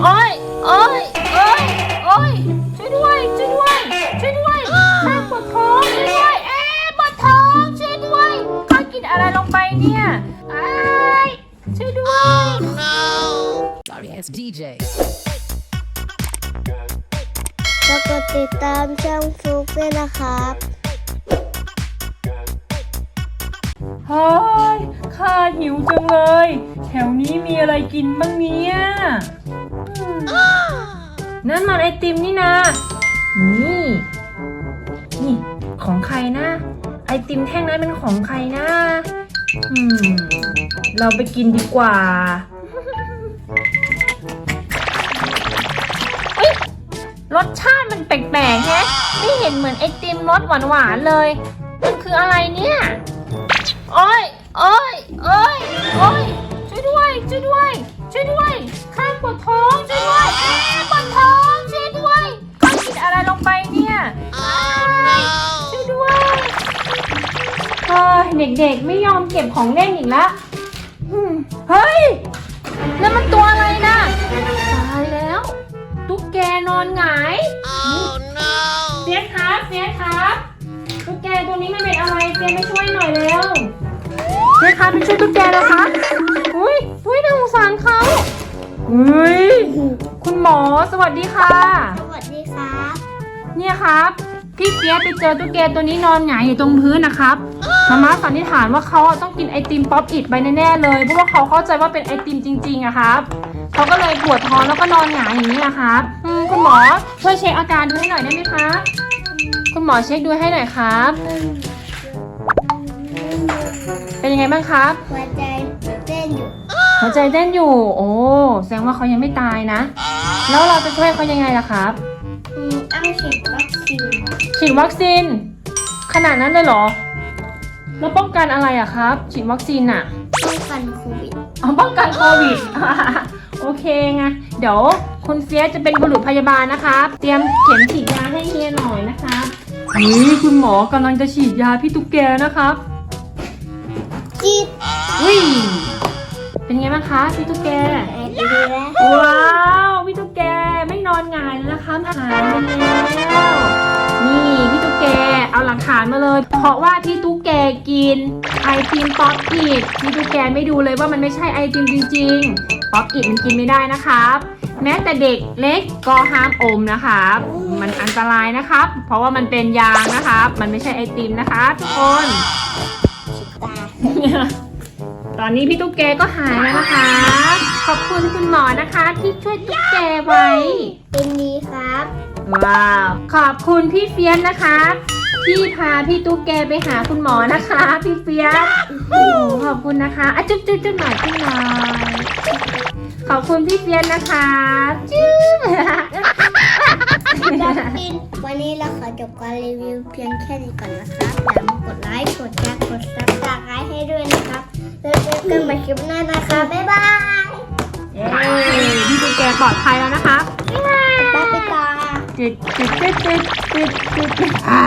โอ้ยโอ้ยโอ้ยโอ้ยช่วยด้วย ช่วยด้วย ช่วยด้วยข้าปวดท้องช่วยด้วย เอ๊ะปวดท้องช่วยด้วยข้ากินอะไรลงไปเนี่ยไอ้ายช่วยด้วย Sorry, it's DJ. แล้วก็ติดตามช่องฟลุกด้วยนะครับ เฮ้ยข้าหิวจังเลย แถวนี้มีอะไรกินบ้างเนี่ยอืมนั่นมันไอติมนี่นะ นี่ นี่ ของใครนะ ไอติมแท่งนั้นเป็นของใครนะ อืม เราไปกินดีกว่า เอ้ยรสชาติมันแปลกๆแฮะ ไม่เห็นเหมือนไอติมรสหวานๆเลย มันคืออะไรเนี่ย โอ้ย โอ้ย โอ้ย โอ้ย ช่วยด้วยช่วยด้วย ช่วยด้วยข้าปวดท้องช่วยด้วยเอ๊ะปวดท้องช่วยด้วยข้ากินอะไรลงไปเนี่ยอ้ายช่วยด้วยเฮ้ยเด็กๆไม่ยอมเก็บของเล่นอีกแล้วอืมเฮ้ยนั่นมันตัวอะไรนะตายแล้ว ตุ๊กแกนอนหงายเฟียสครับเฟียสครับตุ๊กแกตัวนี้มันเป็นอะไรเฟียสมาช่วยหน่อยเร็วเฟียสครับไปช่วยตุ๊กแกนะคะ อุ้ยคุณหมอสวัสดีค่ะ สวัสดีครับ เนี่ยครับ พี่เฟียสไปเจอตุ๊กแกตัวนี้นอนหงายอยู่ตรงพื้นนะครับมาม่าสันนิษฐานว่าเขาอะต้องกินไอติมป๊อปอิดไปแน่ๆเลย เพราะว่าเขาเข้าใจว่าเป็นไอติมจริงๆอะครับเขาก็เลยปวดท้องแล้วก็นอนหงายอย่างนี้นะครับอืมคุณหมอช่วยเช็คอาการดูให้หน่อยได้ไหมครับคุณหมอเช็คดูให้หน่อยครับ เป็นยังไงบ้างครับหัวใจเต้นอยู่ หัวใจเต้นอยู่ โอ้แสดงว่าเขายังไม่ตายนะ แล้วเราจะช่วยเขายังไงล่ะครับอืมต้องฉีดวัคซีนฉีดวัคซีน ขนาดนั้นเลยเหรอ แล้วป้องกันอะไรอะครับ ฉีดวัคซีนอะป้องกันโควิดเอาป้องกันโควิด โอเคไงเดี๋ยวคุณเฟียสจะเป็นบุรุษพยาบาลนะครับ เตรียมเข็มฉีดยาให้เฮียหน่อยนะครับนี่คุณหมอกำลังจะฉีดยาพี่ตุ๊กแกนะครับจีดอุ้ยเป็ นไงบ้างคะพี่ตุ๊กแกหายไปดีแล้วว้าวพี่ตุ๊กแกไม่นอนหงายแล้วนะคะหายไปแล้ว นี่พี่ตุ๊กแกเอาหลักฐานมาเลย เพราะว่าพี่ตุ๊กแกกินไอติมป๊อปอิดพี่ตุ๊กแกไม่ดูเลยว่ามันไม่ใช่ไอติมจริงๆป๊อปอิดมันกินไม่ได้นะครับแม้แต่เด็กเล็กก็ห้ามอมนะครับ มันอันตรายนะครับ เพราะว่ามันเป็นยางนะครับ มันไม่ใช่ไอติมนะคะ ทุกคน ตาตอนนี้พี่ตุ๊กแกก็หายแล้วนะคะ ขอบคุณคุณหมอนะคะที่ช่วยตุ๊กแกไว้ เป็นดีครับ ว้าว ขอบคุณพี่เฟียสนะคะที่พาพี่ตุ๊กแกไปหาคุณหมอนะคะ พี่เฟียสโอ้ขอบคุณนะคะอะจุ๊บจุ๊บจุ๊บหน่อยจุ๊บหน่อยขอบคุณพี่เฟียสนะคะจุ๊บ ดับบินวันนี้เราขอจบการรีวิวเพียงแค่นี้ก่อนนะครับ กันใหม่คลิปหน้านะคะ บ๊ายบายเย้พี่ตุ๊กแกปลอดภัยแล้วนะคะบ๊ายบายจุดจุดจุดจุดจุดจุดอ่า